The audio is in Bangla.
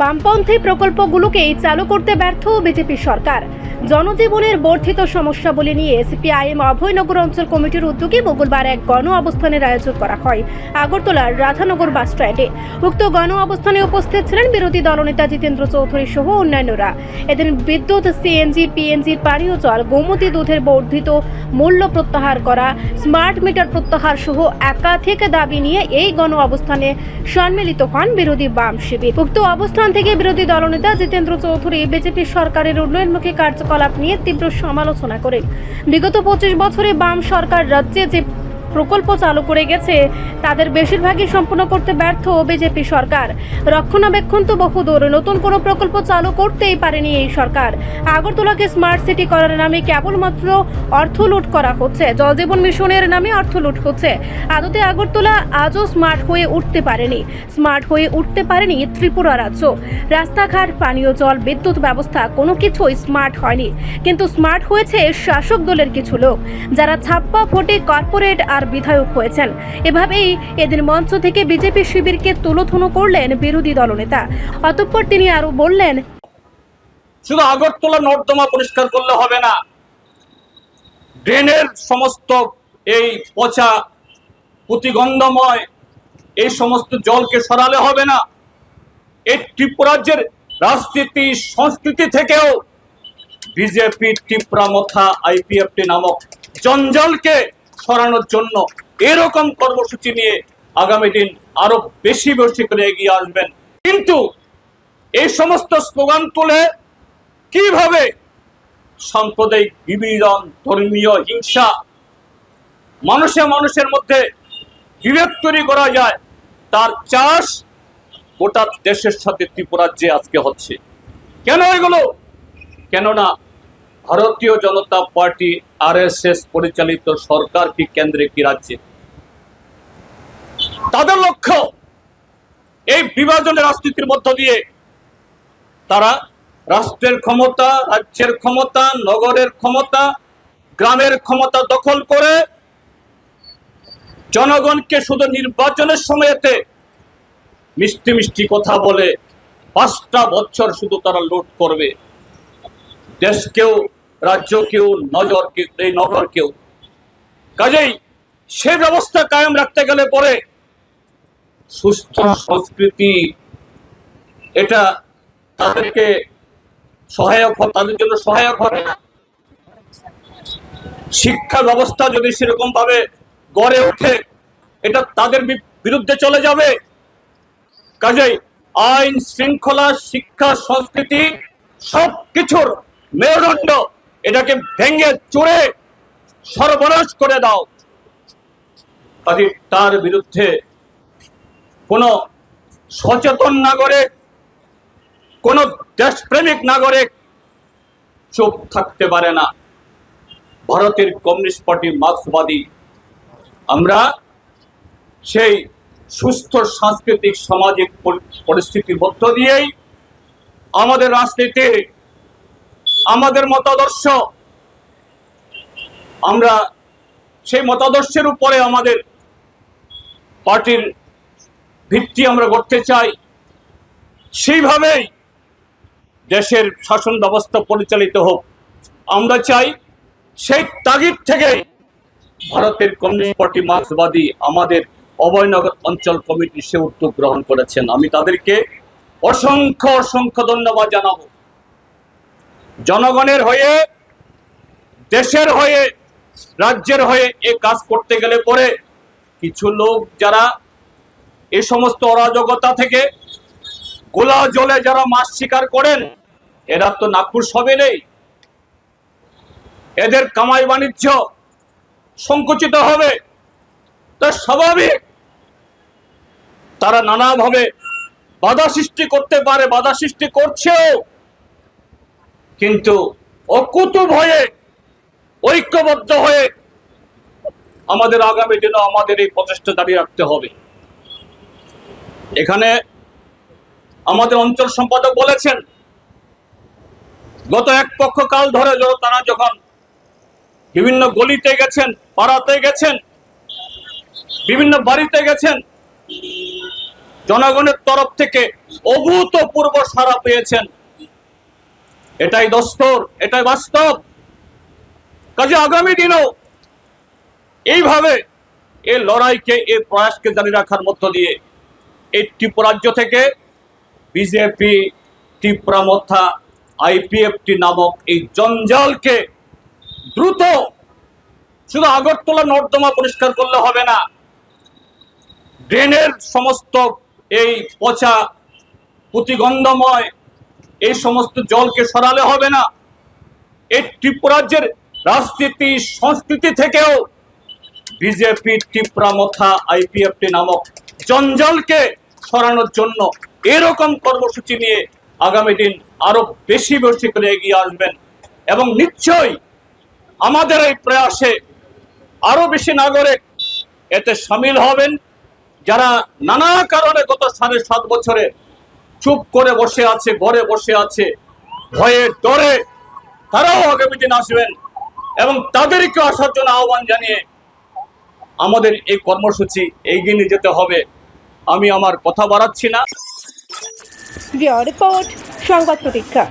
বামপন্থী প্রকল্পগুলোকেই চালু করতে ব্যর্থ বিজেপি সরকার। জনজীবনের বর্ধিত সমস্যাবলী নিয়ে সিপিআইএম অভয়নগর অঞ্চল কমিটির উদ্যোগে মঙ্গলবার এক গণ অবস্থানের আয়োজন করা হয় আগরতলার রাধানগর বাস স্ট্যান্ডে। উক্ত গণ অবস্থানে উপস্থিত ছিলেন বিরোধী দলনেতা জিতেন্দ্র চৌধুরী সহ অন্যান্যরা। এদিন বিদ্যুৎ, সিএনজি পিএনজির পানীয় জল, গোমতী দুধের বর্ধিত মূল্য প্রত্যাহার করা, স্মার্ট মিটার প্রত্যাহার সহ একাধিক দাবি নিয়ে এই গণ অবস্থানে সম্মিলিত হন বিরোধী বাম শিবির। উক্ত অবস্থান থেকে বিরোধী দলনেতা জিতেন্দ্র চৌধুরী বিজেপি সরকারের উন্নয়নমুখী কার্যকলাপ নিয়ে তীব্র সমালোচনা করেন। বিগত পঁচিশ বছরে বাম সরকার রাজ্যে যে প্রকল্প চালু করে গেছে, তাদের বেশিরভাগই সম্পূর্ণ করতে ব্যর্থ বিজেপি সরকার। রক্ষণাবেক্ষণ তো বহুদূর, নতুন কোনো প্রকল্প চালু করতেই পারেনি এই সরকার। আগরতলাকে স্মার্ট সিটি করার নামে কেবলমাত্র অর্থ লুট করা হচ্ছে জলজীবন মিশনের নামে অর্থ লুট হচ্ছে। আদতে আগরতলা আজও স্মার্ট হয়ে উঠতে পারেনি স্মার্ট হয়ে উঠতে পারেনি ত্রিপুরা রাজ্য। রাস্তাঘাট, পানীয় জল, বিদ্যুৎ ব্যবস্থা কোনো কিছুই স্মার্ট হয়নি। কিন্তু স্মার্ট হয়েছে শাসক দলের কিছু লোক, যারা ছাপ্পা ভোটে কর্পোরেট আর বিধায়ক হয়েছেন। এভাবেই এদিন মঞ্চ থেকে বিজেপি শিবিরকে তুলোধুনো করলেন বিরোধী দলনেতা। অতঃপর তিনি আরও বললেন, শুধু আগরতলা নর্দমা পরিষ্কার করলে হবে না, ড্রেনের সমস্ত এই পচা প্রতিগন্ধময় এই সমস্ত জলকে সরালে হবে না। এই ত্রিপুরাজ্যের রাজনীতি, সংস্কৃতি থেকেও বিজেপি ত্রিপুরা মথা আইপিএফটি নামক জঞ্জালকে সরানোর জন্য এরকম কর্মসূচি নিয়ে আগামী দিন আরও বেশি বেশি করে এগিয়ে আসবেন। কিন্তু এই সমস্ত স্লোগান তুলে কীভাবে সাম্প্রদায়িক বিবিধন, ধর্মীয় হিংসা মানুষে মানুষের মধ্যে বিভেদ তৈরি করা যায়, তার চাষ গোটা দেশের সাথে ত্রিপুরাজ্যে আজকে হচ্ছে। কেন এগুলো? কেননা ভারতীয় জনতা পার্টি আরএসএস পরিচালিত সরকার কি কেন্দ্রে কি রাজ্যে? তাদের লক্ষ্য এই বিভাজনের রাজনীতির মধ্য দিয়ে তারা রাষ্ট্রের ক্ষমতা, রাজ্যের ক্ষমতা, নগরের ক্ষমতা, গ্রামের ক্ষমতা দখল করে জনগণকে শুধু নির্বাচনের সময়তে মিষ্টি মিষ্টি কথা বলে পাঁচটা বছর শুধু তারা লুট করবে। দেশকেও রাজ্যকেও নজরকে এই নগর কেউ কাজেই সে ব্যবস্থা কায়েম রাখতে গেলে পরে সুস্থ সংস্কৃতি, এটা তাদেরকে সহায়ক তাদের জন্য সহায়ক হবে শিক্ষা ব্যবস্থা যদি সেরকম ভাবে গড়ে ওঠে, এটা তাদের বিরুদ্ধে চলে যাবে। কাজেই আইন শৃঙ্খলা, শিক্ষা, সংস্কৃতি সব কিছুর মেরুদণ্ড এটাকে ভেঙে চড়ে সর্বনাশ করে দাও। তার বিরুদ্ধে কোন সচেতন নাগরিক, কোন দেশপ্রেমিক নাগরিক চুপ থাকতে পারে না। ভারতের কমিউনিস্ট পার্টি মার্ক্সবাদী। আমরা সেই সুস্থ সাংস্কৃতিক, সামাজিক পরি- পরিস্থিতির মধ্য দিয়েই আমাদের রাজনীতি আমাদের মতাদর্শ। আমরা সেই মতাদর্শের উপরে আমাদের পার্টির ভিত্তি আমরা করতে চাই। সেইভাবেই দেশের শাসন ব্যবস্থা পরিচালিত হোক। আমরা চাই সেই তাগিদ থেকে ভারতের কমিউনিস্ট পার্টি মার্ক্সবাদী আমাদের অভয়নগর অঞ্চল কমিটি সে উদ্যোগ গ্রহণ করেছেন। আমি তাদেরকে অসংখ্য অসংখ্য ধন্যবাদ জানাব। জনগণের হয়ে, দেশের হয়ে, রাজ্যের হয়ে এ কাজ করতে গেলে পরে কিছু লোক যারা এই সমস্ত অরাজকতা থেকে গোলা জলে যারা মাছ শিকার করেন, এরা তো নাগপুর সবে নেই। এদের কামাই বাণিজ্য সংকুচিত হবে। তা স্বাভাবিক। তারা নানাভাবে বাধা সৃষ্টি করতে পারে, বাধা সৃষ্টি করছেও কিন্তু অকুতু ভয়ে, ঐক্যবদ্ধ হয়ে আমাদের আগামী দিনে আমাদের এই প্রচেষ্টা দাঁড়িয়ে রাখতে হবে। এখানে আমাদের অঞ্চল সম্পাদক বলেছেন, গত এক পক্ষ কাল ধরে তারা যখন বিভিন্ন গলিতে গেছেন, পাড়াতে গেছেন, বিভিন্ন বাড়িতে গেছেন, জনগণের তরফ থেকে অভূতপূর্ব সাড়া পেয়েছেন। এটাই দস্তর, এটাই বাস্তব। কাজে আগামী দিনেও এইভাবে এই লড়াইকে এই প্রয়াসকে জারি রাখার মধ্য দিয়ে এই ত্রিপুরাজ্য থেকে বিজেপি ত্রিপুরামথা আইপিএফটি নামক এই জঞ্জালকে দ্রুত শুধু আগরতলা, নর্দমা পরিষ্কার করলে হবে না, ড্রেনের সমস্ত এই পচা প্রতিগন্ধময় এই সমস্ত জলকে সরালে হবে না। এই ত্রিপুরাজ্যের রাজনীতি, সংস্কৃতি থেকেও বিজেপি ত্রিপুরা মথা আইপিএফটি নামক জঞ্জালকে সরানোর জন্য এরকম কর্মসূচি নিয়ে আগামী দিন আরও বেশি বেশি করে এগিয়ে আসবেন এবং নিশ্চয়ই আমাদের এই প্রয়াসে আরও বেশি নাগরিক এতে সামিল হবেন যারা নানা কারণে গত সাড়ে সাত বছরে চুপ করে বসে আছে, ঘরে বসে আছে, ভয়ে ডরে তারাও আগামী দিন আসবেন এবং তাদেরকে আসার জন্য আহ্বান জানিয়ে আমাদের এই কর্মসূচি এগিয়ে নিয়ে যেতে হবে। আমি আমার কথা বাড়াচ্ছি না। রিপোর্ট, সংবাদ প্রতীক্ষা।